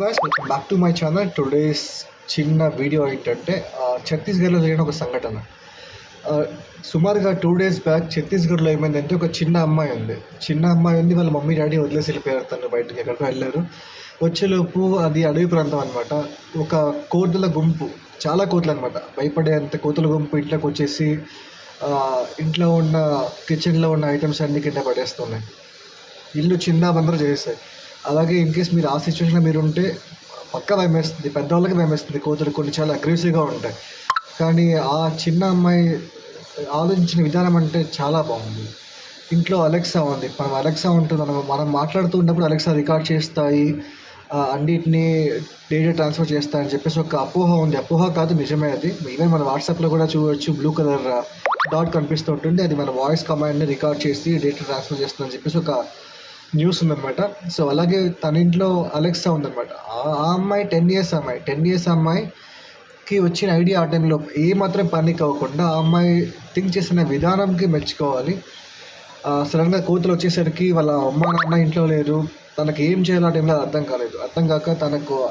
Guys welcome back to my channel today's చిన్న video ఏంటంటే ఛత్తీస్గఢ్లో జరిగిన ఒక సంఘటన. సుమారుగా టూ డేస్ బ్యాక్ ఛత్తీస్గఢ్లో ఏమైందంటే ఒక చిన్న అమ్మాయి ఉంది. చిన్న అమ్మాయి ఉంది వాళ్ళ మమ్మీ డాడీ వదిలేసి వెళ్ళిపోయారు తను బయటకి ఎక్కడికో వెళ్ళారు. వచ్చేలోపు అది అడవి ప్రాంతం అనమాట ఒక కోతుల గుంపు చాలా కోతులు అనమాట భయపడేంత కోతుల గుంపు ఇంట్లోకి వచ్చేసి ఇంట్లో ఉన్న కిచెన్లో ఉన్న ఐటమ్స్ అన్ని కింద పడేస్తున్నాయి. ఇల్లు చిన్న బందరు చేస్తాయి అలాగే ఇన్ కేస్ మీరు ఆ సిచ్యువేషన్లో మీరు ఉంటే పక్క భయం వేస్తుంది. పెద్దవాళ్ళకి భయం వేస్తుంది. కోతులు కొన్ని చాలా అగ్రెసివ్గా ఉంటాయి. కానీ ఆ చిన్న అమ్మాయి ఆలోచించిన విధానం అంటే చాలా బాగుంది. ఇంట్లో అలెక్సా ఉంది. మనం అలెక్సా ఉంటుంది. మనం మనం మాట్లాడుతూ ఉన్నప్పుడు అలెక్సా రికార్డ్ చేస్తాయి. అన్నిటినీ డేటా ట్రాన్స్ఫర్ చేస్తాయని చెప్పేసి ఒక అపోహ ఉంది. అపోహ కాదు నిజమే అది. ఈవెన్ మన వాట్సాప్లో కూడా చూడవచ్చు బ్లూ కలర్ డాట్ కనిపిస్తూ ఉంటుంది. అది మన వాయిస్ కమాండ్ని రికార్డ్ చేసి డేటా ట్రాన్స్ఫర్ చేస్తుందని చెప్పేసి ఒక న్యూస్ ఉందన్నమాట. సో అలాగే తన ఇంట్లో అలెక్సా ఉందన్నమాట. ఆ- అమ్మాయి టెన్ ఇయర్స్ అమ్మాయి టెన్ ఇయర్స్ అమ్మాయికి వచ్చిన ఐడియా ఆ టైంలో ఏ మాత్రం పానిక్ అవ్వకుండా ఆ అమ్మాయి థింక్ చేసిన విధానంకి మెచ్చుకోవాలి. సడన్గా కోతులు వచ్చేసరికి వాళ్ళ అమ్మ నాన్న ఇంట్లో లేరు. తనకి ఏం చేయాలో ఆ టైంలో అర్థం కాలేదు. అర్థం కాక తనకు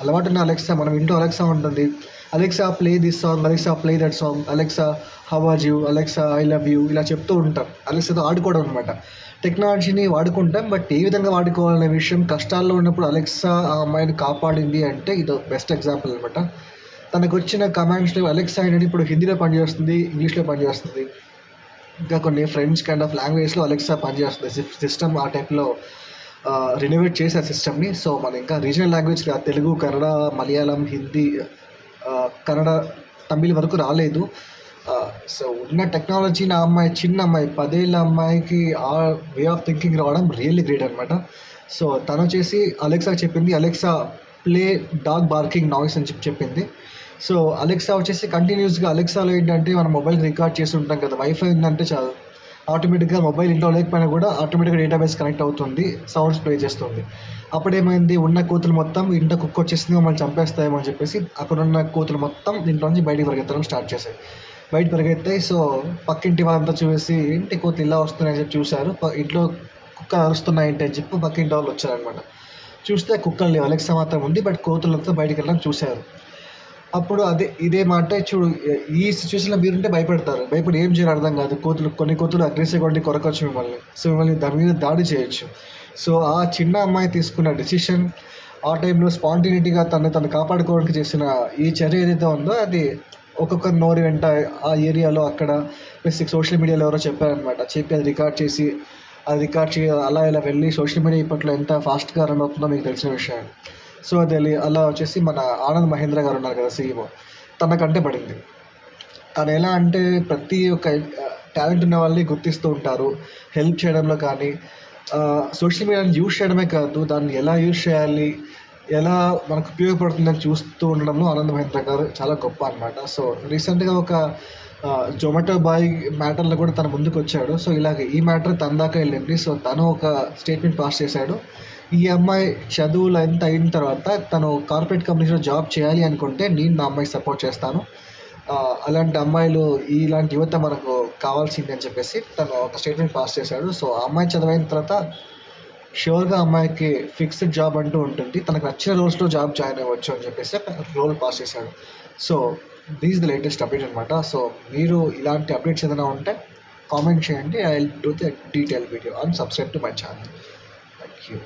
అలవాటున్న అలెక్సా మనం ఇంట్లో అలెక్సా ఉంటుంది. Alexa play this song Alexa play that song Alexa how are you Alexa I love you ఇలా చెప్తూ ఉంటాం. అలెక్సాతో ఆడుకోవడం అనమాట టెక్నాలజీని వాడుకుంటాం బట్ ఏ విధంగా వాడుకోవాలనే విషయం కష్టాల్లో ఉన్నప్పుడు అలెక్సా ఆ అమ్మాయిని కాపాడింది అంటే ఇది బెస్ట్ ఎగ్జాంపుల్ అనమాట తనకు వచ్చిన కమాండ్స్లో అలెక్సా అనేది ఇప్పుడు హిందీలో పనిచేస్తుంది ఇంగ్లీష్లో పనిచేస్తుంది. ఇంకా కొన్ని ఫ్రెండ్స్ కైండ్ ఆఫ్ లాంగ్వేజ్లో అలెక్సా పనిచేస్తుంది. సిస్టమ్ ఆ టైప్లో రినోవేట్ చేసే సిస్టమ్ని సో మన ఇంకా రీజనల్ లాంగ్వేజ్ తెలుగు కన్నడ మలయాళం హిందీ కన్నడ తమిళ్ వరకు రాలేదు. సో ఉన్న టెక్నాలజీ నా అమ్మాయి చిన్న అమ్మాయి పదేళ్ళ అమ్మాయికి ఆ వే ఆఫ్ థింకింగ్ రావడం రియల్లీ గ్రేట్ అనమాట సో తను వచ్చేసి అలెక్సా చెప్పింది. Alexa play dog barking noise అని చెప్పి చెప్పింది. సో అలెక్సా వచ్చేసి కంటిన్యూస్గా అలెక్సాలో ఏంటంటే మనం మొబైల్ రికార్డ్ చేసి ఉంటాం కదా వైఫై ఉందంటే చాలు. ఆటోమేటిక్గా మొబైల్ ఇంట్లో లేకపోయినా కూడా ఆటోమేటిక్గా డేటాబేస్ కనెక్ట్ అవుతుంది సౌండ్స్ ప్లే చేస్తుంది. అప్పుడు ఏమైంది ఉన్న కోతులు మొత్తం ఇంట్లో కుక్క వచ్చేసింది మమ్మల్ని చంపేస్తాయేమో అని చెప్పేసి అక్కడ ఉన్న కోతులు మొత్తం ఇంట్లో నుంచి బయటికి పరిగెత్తడం స్టార్ట్ చేశాయి. బయట పరిగెత్తాయి సో పక్కింటి వాళ్ళంతా చూసి ఏంటి కోతులు ఇలా వస్తున్నాయని చెప్పి చూశారు. ప- ఇంట్లో కుక్క అరుస్తున్నాయి ఏంటి అని చెప్పి పక్కింటి వాళ్ళు వచ్చారనమాట చూస్తే కుక్కలు లేవు. అలెక్సా మాత్రం ఉంది బట్ కోతులంతా బయటికి వెళ్ళడం చూశారు. అప్పుడు అదే ఇదే మాట చూడు ఈ సిచ్యువేషన్లో మీరుంటే భయపడతారు. భయపడి ఏం చేయాలి అర్థం కాదు. కోతులు కొన్ని కోతులు అగ్రెసివ్ ఉండి కొరకొచ్చు మిమ్మల్ని. సో మిమ్మల్ని దాని మీద దాడి చేయొచ్చు. సో ఆ చిన్న అమ్మాయి తీసుకున్న డెసిషన్ ఆ టైంలో స్పాంటినిటీగా తను తను కాపాడుకోవడానికి చేసిన ఈ చర్య ఏదైతే ఉందో అది ఒక్కొక్క నోరు వెంట ఆ ఏరియాలో అక్కడ ప్లస్ సోషల్ మీడియాలో ఎవరో చెప్పారనమాట చెప్పి అది రికార్డ్ చేసి అది రికార్డ్ చేయ అలా ఇలా వెళ్ళి సోషల్ మీడియా ఇప్పట్లో ఎంత ఫాస్ట్గా రన్ అవుతుందో మీకు తెలిసిన విషయం. సో అది అలా వచ్చేసి మన ఆనంద్ మహేంద్ర గారు ఉన్నారు కదా సీఈఓ తనకంటే పడింది. తను ఎలా అంటే ప్రతి ఒక్క టాలెంట్ ఉన్న వాళ్ళని గుర్తిస్తూ ఉంటారు. హెల్ప్ చేయడంలో కానీ సోషల్ మీడియాని యూజ్ చేయడమే కాదు దాన్ని ఎలా యూజ్ చేయాలి ఎలా మనకు ఉపయోగపడుతుందని చూస్తూ ఉండడంలో ఆనంద్ మహేంద్ర గారు చాలా గొప్ప అనమాట సో రీసెంట్గా ఒక జొమాటో బాయ్ మ్యాటర్లో కూడా తన ముందుకు వచ్చాడు. సో ఇలాగ ఈ మ్యాటర్ తన దాకా వెళ్ళింది. సో తను ఒక స్టేట్మెంట్ పాస్ చేశాడు. ఈ అమ్మాయి చదువులు ఎంత అయిన తర్వాత తను కార్పొరేట్ కంపెనీస్లో జాబ్ చేయాలి అనుకుంటే నేను నా అమ్మాయి సపోర్ట్ చేస్తాను. అలాంటి అమ్మాయిలు ఇలాంటి యువత మనకు కావాల్సింది అని చెప్పేసి తను ఒక స్టేట్మెంట్ పాస్ చేశాడు. సో ఆ అమ్మాయి చదివిన తర్వాత షూర్గా అమ్మాయికి ఫిక్స్డ్ జాబ్ అంటూ ఉంటుంది. తనకు నచ్చిన రోల్స్లో జాబ్ జాయిన్ అవ్వచ్చు అని చెప్పేసి రోల్ పాస్ చేశాడు. So these the latest update అనమాట సో మీరు ఇలాంటి అప్డేట్స్ ఏదైనా ఉంటే కామెంట్ చేయండి. I will do the detail video and subscribe to my channel thank you